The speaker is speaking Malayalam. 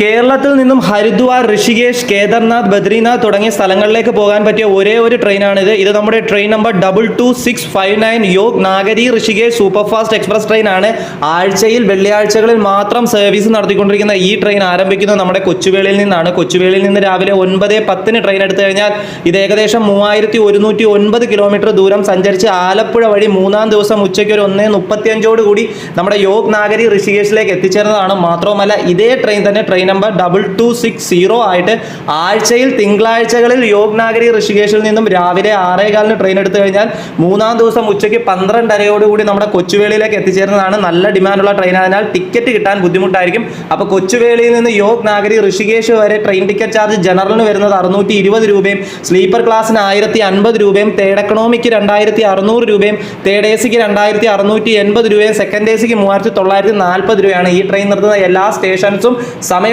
കേരളത്തിൽ നിന്നും ഹരിദ്വാർ ഋഷികേഷ് കേദർനാഥ് ബദ്രിനാഥ് തുടങ്ങിയ സ്ഥലങ്ങളിലേക്ക് പോകാൻ പറ്റിയ ഒരേ ഒരു ട്രെയിനാണിത്. ഇത് നമ്മുടെ train number double two six five nine Yog Nagari Rishikesh superfast express train ആണ് ആഴ്ചയിൽ വെള്ളിയാഴ്ചകളിൽ മാത്രം സർവീസ് നടത്തിക്കൊണ്ടിരിക്കുന്ന ഈ ട്രെയിൻ ആരംഭിക്കുന്നത് നമ്മുടെ കൊച്ചുവേളിയിൽ നിന്നാണ്. കൊച്ചുവേളിയിൽ നിന്ന് രാവിലെ ഒൻപത് പത്തിന് ട്രെയിൻ എടുത്തു കഴിഞ്ഞാൽ ഇത് ഏകദേശം മൂവായിരത്തി ഒരുന്നൂറ്റി ഒൻപത് കിലോമീറ്റർ ദൂരം സഞ്ചരിച്ച് ആലപ്പുഴ വഴി മൂന്നാം ദിവസം ഉച്ചയ്ക്ക് ഒരു ഒന്ന് മുപ്പത്തിയഞ്ചോട് കൂടി നമ്മുടെ യോഗ് നാഗരി ഋഷികേഷിലേക്ക് എത്തിച്ചേർന്നതാണ്. മാത്രവുമല്ല ഇതേ ട്രെയിൻ തന്നെ train number double two six zero ആയിട്ട് ആഴ്ചയിൽ തിങ്കളാഴ്ചകളിൽ യോഗ് നാഗരി ഋഷികേശിൽ നിന്നും രാവിലെ ആറേകാലിന് ട്രെയിൻ എടുത്തു കഴിഞ്ഞാൽ മൂന്നാം ദിവസം ഉച്ചയ്ക്ക് പന്ത്രണ്ടരയോടുകൂടി നമ്മുടെ കൊച്ചുവേളിയിലേക്ക് എത്തിച്ചേരുന്നതാണ്. നല്ല ഡിമാൻഡുള്ള ട്രെയിൻ അതിനാൽ ടിക്കറ്റ് കിട്ടാൻ ബുദ്ധിമുട്ടായിരിക്കും. അപ്പോൾ കൊച്ചുവേളിയിൽ നിന്ന് യോഗ് നാഗരി ഋഷികേശ് വരെ ട്രെയിൻ ടിക്കറ്റ് ചാർജ് ജനറലിന് വരുന്നത് അറുന്നൂറ്റി ഇരുപത് രൂപയും സ്ലീപ്പർ ക്ലാസ്സിന് ആയിരത്തി അൻപത് രൂപയും തേർഡ് എക്കണോമിക്ക് രണ്ടായിരത്തി അറുന്നൂറ് രൂപയും തേർഡ് എ സിക്ക് രണ്ടായിരത്തി അറുന്നൂറ്റി എൺപത് രൂപയും സെക്കൻഡ് എ സിക്ക് മൂവായിരത്തി തൊള്ളായിരത്തി നാൽപ്പത് രൂപയാണ് ഈ ട്രെയിൻ നിർത്തുന്ന എല്ലാ സ്റ്റേഷൻസും സമയം